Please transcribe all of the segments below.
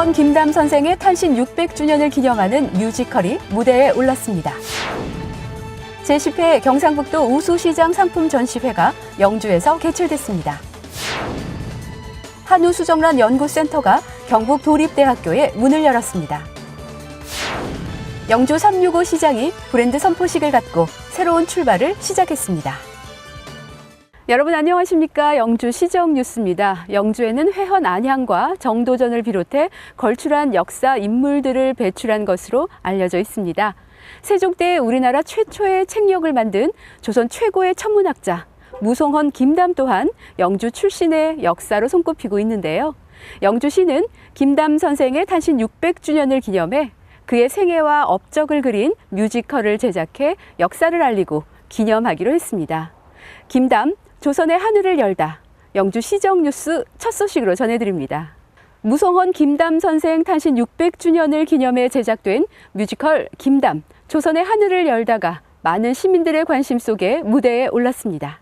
무성원 김담 선생의 탄신 600주년을 기념하는 뮤지컬이 무대에 올랐습니다. 제10회 경상북도 우수시장 상품 전시회가 영주에서 개최됐습니다. 한우수정란 연구센터가 경북 도립대학교에 문을 열었습니다. 영주 365 시장이 브랜드 선포식을 갖고 새로운 출발을 시작했습니다. 여러분 안녕하십니까 영주 시정 뉴스입니다. 영주에는 회헌 안향과 정도전을 비롯해 걸출한 역사 인물들을 배출한 것으로 알려져 있습니다. 세종 때 우리나라 최초의 책력을 만든 조선 최고의 천문학자 무송헌 김담 또한 영주 출신의 역사로 손꼽히고 있는데요. 영주시는 김담 선생의 탄신 600주년을 기념해 그의 생애와 업적을 그린 뮤지컬을 제작해 역사를 알리고 기념하기로 했습니다. 김담, 조선의 하늘을 열다. 영주 시정 뉴스 첫 소식으로 전해드립니다. 무성헌 김담 선생 탄신 600주년을 기념해 제작된 뮤지컬 김담, 조선의 하늘을 열다가 많은 시민들의 관심 속에 무대에 올랐습니다.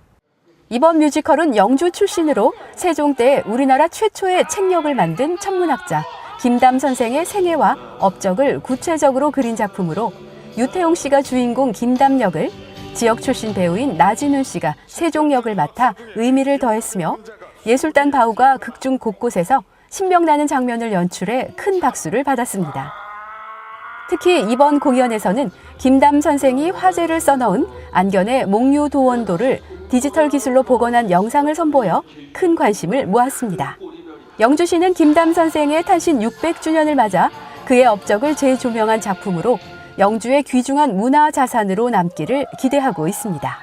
이번 뮤지컬은 영주 출신으로 세종 때 우리나라 최초의 책력을 만든 천문학자 김담 선생의 생애와 업적을 구체적으로 그린 작품으로 유태용 씨가 주인공 김담 역을 지역 출신 배우인 나진훈 씨가 세종 역을 맡아 의미를 더했으며 예술단 바우가 극중 곳곳에서 신명나는 장면을 연출해 큰 박수를 받았습니다. 특히 이번 공연에서는 김담 선생이 화제를 써넣은 안견의 목류 도원도를 디지털 기술로 복원한 영상을 선보여 큰 관심을 모았습니다. 영주시는 김담 선생의 탄신 600주년을 맞아 그의 업적을 재조명한 작품으로 영주의 귀중한 문화 자산으로 남기를 기대하고 있습니다.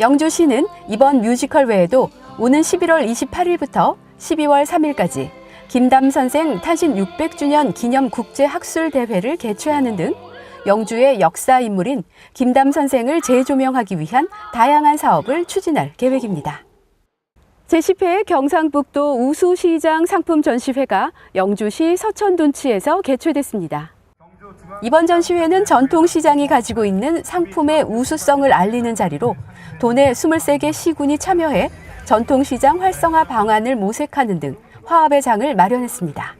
영주시는 이번 뮤지컬 외에도 오는 11월 28일부터 12월 3일까지 김담 선생 탄신 600주년 기념 국제 학술 대회를 개최하는 등 영주의 역사 인물인 김담 선생을 재조명하기 위한 다양한 사업을 추진할 계획입니다. 제10회 경상북도 우수시장 상품 전시회가 영주시 서천둔치에서 개최됐습니다. 이번 전시회는 전통 시장이 가지고 있는 상품의 우수성을 알리는 자리로 도내 23개 시군이 참여해 전통 시장 활성화 방안을 모색하는 등 화합의 장을 마련했습니다.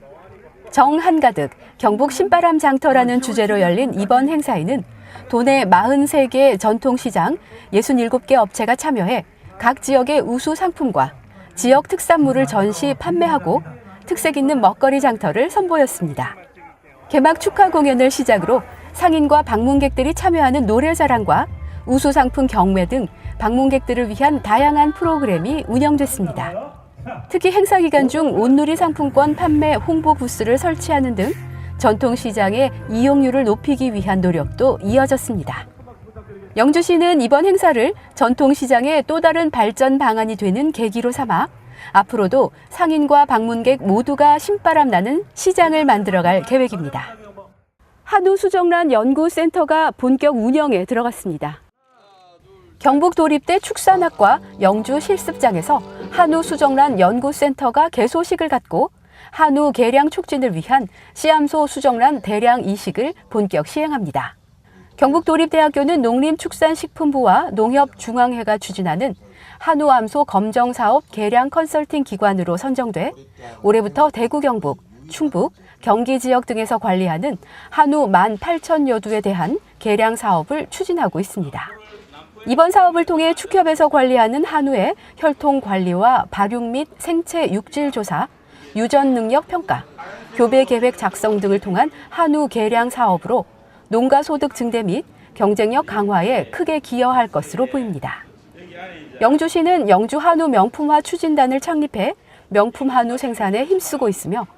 정 한가득 경북 신바람 장터라는 주제로 열린 이번 행사에는 도내 43개 전통시장 67개 업체가 참여해 각 지역의 우수 상품과 지역 특산물을 전시 판매하고 특색 있는 먹거리 장터를 선보였습니다. 개막 축하 공연을 시작으로 상인과 방문객들이 참여하는 노래자랑과 우수 상품 경매 등 방문객들을 위한 다양한 프로그램이 운영됐습니다. 특히 행사 기간 중 온누리 상품권 판매 홍보 부스를 설치하는 등 전통시장의 이용률을 높이기 위한 노력도 이어졌습니다. 영주시는 이번 행사를 전통시장의 또 다른 발전 방안이 되는 계기로 삼아 앞으로도 상인과 방문객 모두가 신바람 나는 시장을 만들어갈 계획입니다. 한우 수정란 연구센터가 본격 운영에 들어갔습니다. 경북 도립대 축산학과 영주 실습장에서 한우 수정란 연구센터가 개소식을 갖고 한우 개량 촉진을 위한 씨암소 수정란 대량 이식을 본격 시행합니다. 경북도립대학교는 농림축산식품부와 농협중앙회가 추진하는 한우암소 검정사업 개량 컨설팅 기관으로 선정돼 올해부터 대구 경북, 충북, 경기 지역 등에서 관리하는 한우 18,000여 두에 대한 개량 사업을 추진하고 있습니다. 이번 사업을 통해 축협에서 관리하는 한우의 혈통 관리와 발육 및 생체 육질 조사, 유전 능력 평가, 교배 계획 작성 등을 통한 한우 개량 사업으로 농가 소득 증대 및 경쟁력 강화에 크게 기여할 것으로 보입니다. 영주시는 영주 한우 명품화 추진단을 창립해 명품 한우 생산에 힘쓰고 있으며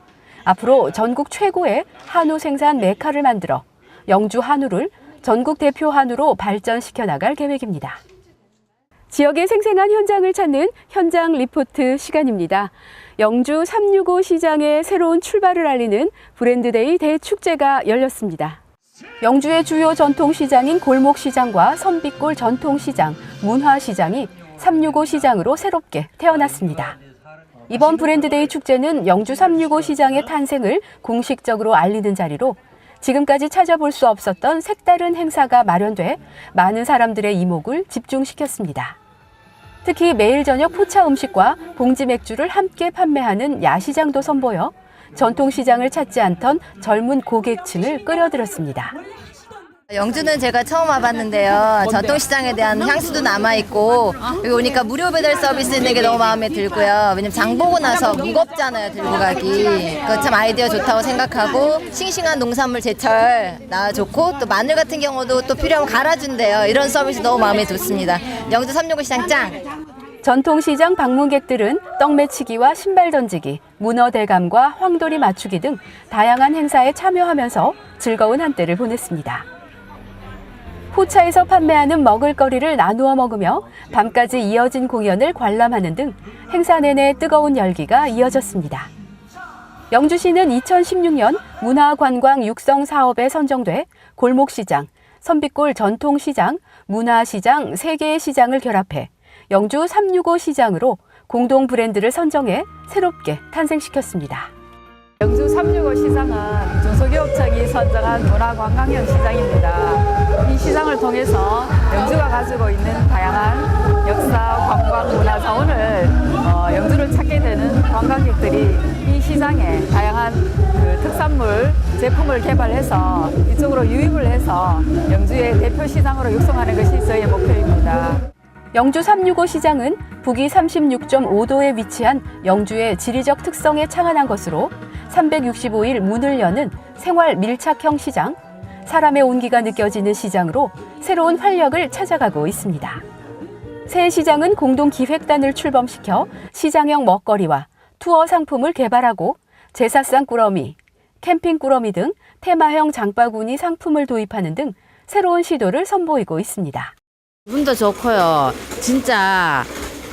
앞으로 전국 최고의 한우 생산 메카를 만들어 영주 한우를 전국 대표 한우로 발전시켜 나갈 계획입니다. 지역의 생생한 현장을 찾는 현장 리포트 시간입니다. 영주 365 시장의 새로운 출발을 알리는 브랜드데이 대축제가 열렸습니다. 영주의 주요 전통시장인 골목시장과 선빛골 전통시장, 문화시장이 365 시장으로 새롭게 태어났습니다. 이번 브랜드데이 축제는 영주 365 시장의 탄생을 공식적으로 알리는 자리로 지금까지 찾아볼 수 없었던 색다른 행사가 마련돼 많은 사람들의 이목을 집중시켰습니다. 특히 매일 저녁 포차 음식과 봉지 맥주를 함께 판매하는 야시장도 선보여 전통시장을 찾지 않던 젊은 고객층을 끌어들였습니다. 영주는 제가 처음 와봤는데요. 전통시장에 대한 향수도 남아있고, 여기 오니까 무료 배달 서비스 있는 게 너무 마음에 들고요. 왜냐면 장 보고 나서 무겁잖아요, 들고 가기. 그거 참 아이디어 좋다고 생각하고, 싱싱한 농산물 제철 나와줬고, 또 마늘 같은 경우도 또 필요하면 갈아준대요. 이런 서비스 너무 마음에 좋습니다. 영주 삼육오시장 짱! 전통시장 방문객들은 떡매치기와 신발 던지기, 문어 대감과 황돌이 맞추기 등 다양한 행사에 참여하면서 즐거운 한때를 보냈습니다. 포차에서 판매하는 먹을거리를 나누어 먹으며 밤까지 이어진 공연을 관람하는 등 행사 내내 뜨거운 열기가 이어졌습니다. 영주시는 2016년 문화관광 육성 사업에 선정돼 골목시장, 선빛골 전통시장, 문화시장 3개의 시장을 결합해 영주 365 시장으로 공동 브랜드를 선정해 새롭게 탄생시켰습니다. 영주 365 시장은 중소기업청이 선정한 문화관광형 시장입니다. 이 시장을 통해서 영주가 가지고 있는 다양한 역사, 관광, 문화 자원을 어, 영주를 찾게 되는 관광객들이 이 시장에 다양한 그 특산물 제품을 개발해서 이쪽으로 유입을 해서 영주의 대표 시장으로 육성하는 것이 저희의 목표입니다. 영주 365 시장은 북위 36.5도에 위치한 영주의 지리적 특성에 창안한 것으로 365일 문을 여는 생활 밀착형 시장, 사람의 온기가 느껴지는 시장으로 새로운 활력을 찾아가고 있습니다. 새 시장은 공동 기획단을 출범시켜 시장형 먹거리와 투어 상품을 개발하고 제사상 꾸러미, 캠핑 꾸러미 등 테마형 장바구니 상품을 도입하는 등 새로운 시도를 선보이고 있습니다. 기분도 좋고요. 진짜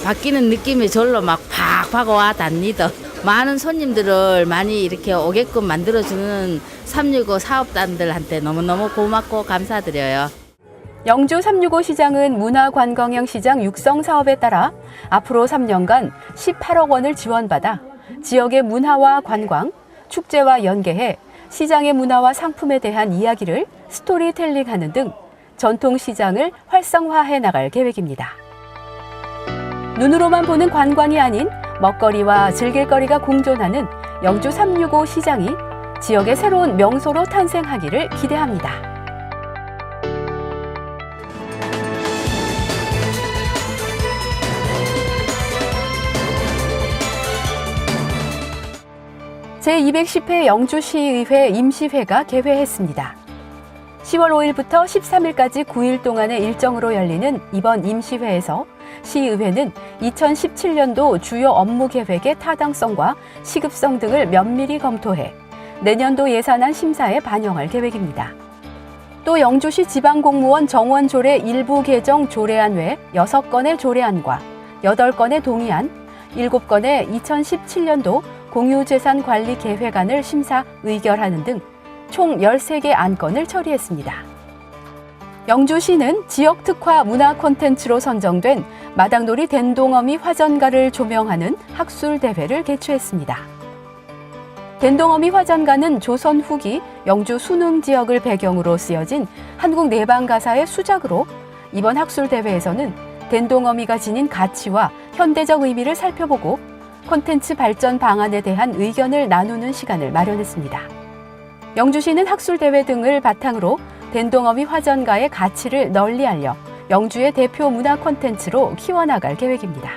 바뀌는 느낌이 절로 막 팍팍 와 닿니다. 많은 손님들을 많이 이렇게 오게끔 만들어주는 365 사업단들한테 너무너무 고맙고 감사드려요. 영주 365 시장은 문화관광형 시장 육성 사업에 따라 앞으로 3년간 18억 원을 지원받아 지역의 문화와 관광, 축제와 연계해 시장의 문화와 상품에 대한 이야기를 스토리텔링 하는 등 전통 시장을 활성화해 나갈 계획입니다. 눈으로만 보는 관광이 아닌 먹거리와 즐길거리가 공존하는 영주 365 시장이 지역의 새로운 명소로 탄생하기를 기대합니다. 제210회 영주시의회 임시회가 개회했습니다. 10월 5일부터 13일까지 9일 동안의 일정으로 열리는 이번 임시회에서 시의회는 2017년도 주요 업무 계획의 타당성과 시급성 등을 면밀히 검토해 내년도 예산안 심사에 반영할 계획입니다. 또 영주시 지방공무원 정원 조례 일부 개정 조례안 외 6건의 조례안과 8건의 동의안, 7건의 2017년도 공유재산 관리 계획안을 심사 의결하는 등 총 13개 안건을 처리했습니다. 영주시는 지역 특화 문화 콘텐츠로 선정된 마당놀이 덴동어미 화전가를 조명하는 학술 대회를 개최했습니다. 덴동어미 화전가는 조선 후기 영주 순흥 지역을 배경으로 쓰여진 한국 내방 가사의 수작으로 이번 학술 대회에서는 덴동어미가 지닌 가치와 현대적 의미를 살펴보고 콘텐츠 발전 방안에 대한 의견을 나누는 시간을 마련했습니다. 영주시는 학술 대회 등을 바탕으로 덴동어미 화전가의 가치를 널리 알려 영주의 대표 문화 콘텐츠로 키워나갈 계획입니다.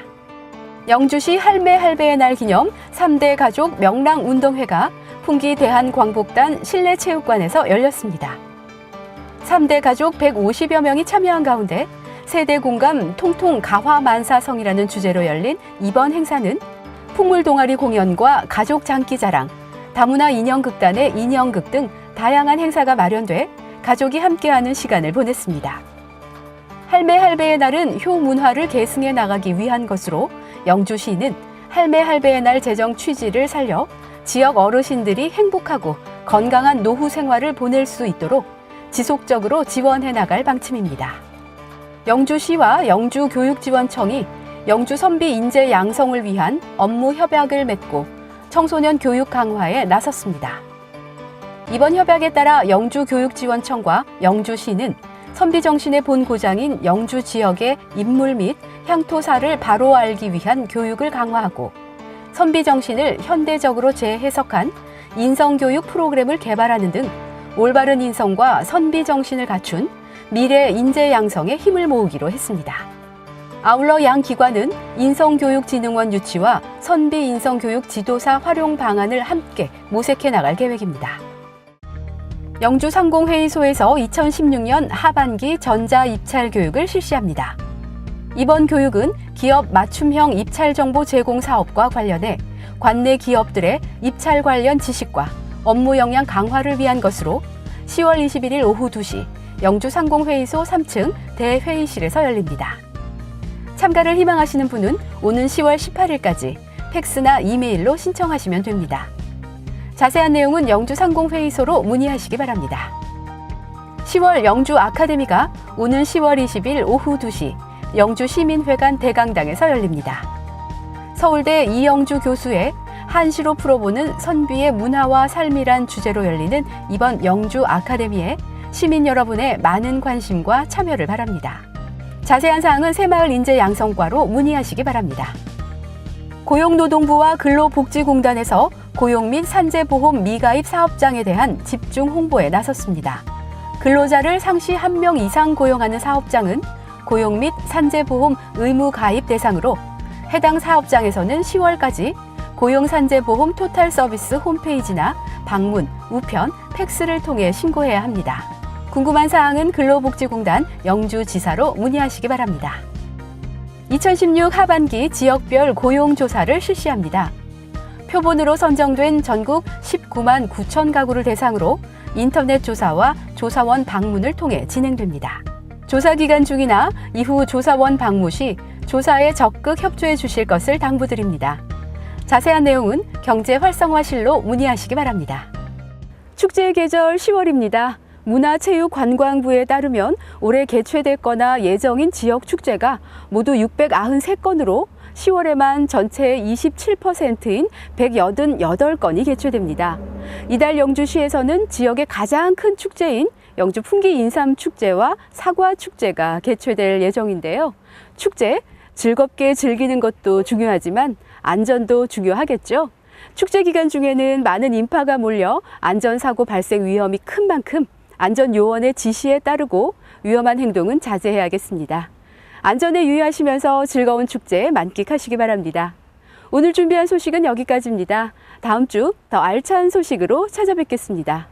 영주시 할매 할배의 날 기념 3대 가족 명랑 운동회가 풍기 대한광복단 실내체육관에서 열렸습니다. 3대 가족 150여 명이 참여한 가운데 세대 공감 통통 가화 만사성이라는 주제로 열린 이번 행사는 풍물 동아리 공연과 가족 장기 자랑, 다문화 인형극단의 인형극 등 다양한 행사가 마련돼 가족이 함께하는 시간을 보냈습니다. 할매 할배의 날은 효 문화를 계승해 나가기 위한 것으로 영주시는 할매 할배의 날 제정 취지를 살려 지역 어르신들이 행복하고 건강한 노후 생활을 보낼 수 있도록 지속적으로 지원해 나갈 방침입니다. 영주시와 영주교육지원청이 영주 선비 인재 양성을 위한 업무 협약을 맺고 청소년 교육 강화에 나섰습니다. 이번 협약에 따라 영주교육지원청과 영주시는 선비정신의 본 고장인 영주 지역의 인물 및 향토사를 바로 알기 위한 교육을 강화하고 선비정신을 현대적으로 재해석한 인성교육 프로그램을 개발하는 등 올바른 인성과 선비 정신을 갖춘 미래 인재 양성에 힘을 모으기로 했습니다. 아울러 양 기관은 인성교육진흥원 유치와 선비 인성교육 지도사 활용 방안을 함께 모색해 나갈 계획입니다. 영주 상공회의소에서 2016년 하반기 전자 입찰 교육을 실시합니다. 이번 교육은 기업 맞춤형 입찰 정보 제공 사업과 관련해 관내 기업들의 입찰 관련 지식과 업무 역량 강화를 위한 것으로 10월 21일 오후 2시 영주 상공회의소 3층 대회의실에서 열립니다. 참가를 희망하시는 분은 오는 10월 18일까지 팩스나 이메일로 신청하시면 됩니다. 자세한 내용은 영주 상공회의소로 문의하시기 바랍니다. 10월 영주 아카데미가 오는 10월 20일 오후 2시 영주 시민회관 대강당에서 열립니다. 서울대 이영주 교수의 한시로 풀어보는 선비의 문화와 삶이란 주제로 열리는 이번 영주 아카데미에 시민 여러분의 많은 관심과 참여를 바랍니다. 자세한 사항은 새마을 인재 양성과로 문의하시기 바랍니다. 고용노동부와 근로복지공단에서 고용 및 산재보험 미가입 사업장에 대한 집중 홍보에 나섰습니다. 근로자를 상시 한명 이상 고용하는 사업장은 고용 및 산재보험 의무 가입 대상으로 해당 사업장에서는 10월까지 고용산재보험 토탈 서비스 홈페이지나 방문, 우편, 팩스를 통해 신고해야 합니다. 궁금한 사항은 근로복지공단 영주지사로 문의하시기 바랍니다. 2016 하반기 지역별 고용조사를 실시합니다. 표본으로 선정된 전국 19만 9천 가구를 대상으로 인터넷 조사와 조사원 방문을 통해 진행됩니다. 조사 기간 중이나 이후 조사원 방문 시 조사에 적극 협조해 주실 것을 당부드립니다. 자세한 내용은 경제 활성화실로 문의하시기 바랍니다. 축제의 계절 10월입니다. 문화체육관광부에 따르면 올해 개최됐거나 예정인 지역 축제가 모두 693건으로 10월에만 전체의 27%인 188건이 개최됩니다. 이달 영주시에서는 지역의 가장 큰 축제인 영주 풍기 인삼 축제와 사과 축제가 개최될 예정인데요. 축제 즐겁게 즐기는 것도 중요하지만 안전도 중요하겠죠. 축제 기간 중에는 많은 인파가 몰려 안전사고 발생 위험이 큰 만큼 안전요원의 지시에 따르고 위험한 행동은 자제해야겠습니다. 안전에 유의하시면서 즐거운 축제 만끽하시기 바랍니다. 오늘 준비한 소식은 여기까지입니다. 다음 주 더 알찬 소식으로 찾아뵙겠습니다.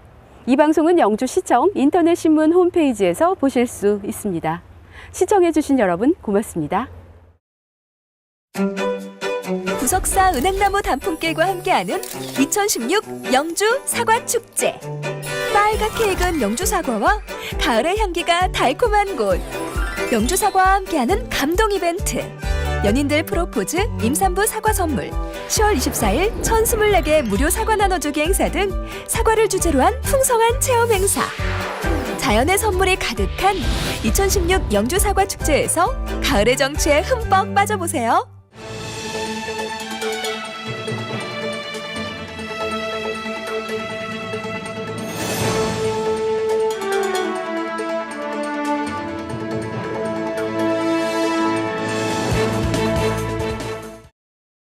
이 방송은 영주시청 인터넷 신문 홈페이지에서 보실 수 있습니다. 시청해주신 여러분 고맙습니다. 구석사 은행나무 단풍길과 함께하는 2016 영주 사과 축제. 빨갛게 익은 영주 사과와 가을의 향기가 달콤한 곳. 영주 사과와 함께하는 감동 이벤트. 연인들 프로포즈, 임산부 사과 선물, 10월 24일 1024개 무료 사과 나눠주기 행사 등 사과를 주제로 한 풍성한 체험 행사. 자연의 선물이 가득한 2016 영주 사과 축제에서 가을의 정취에 흠뻑 빠져보세요.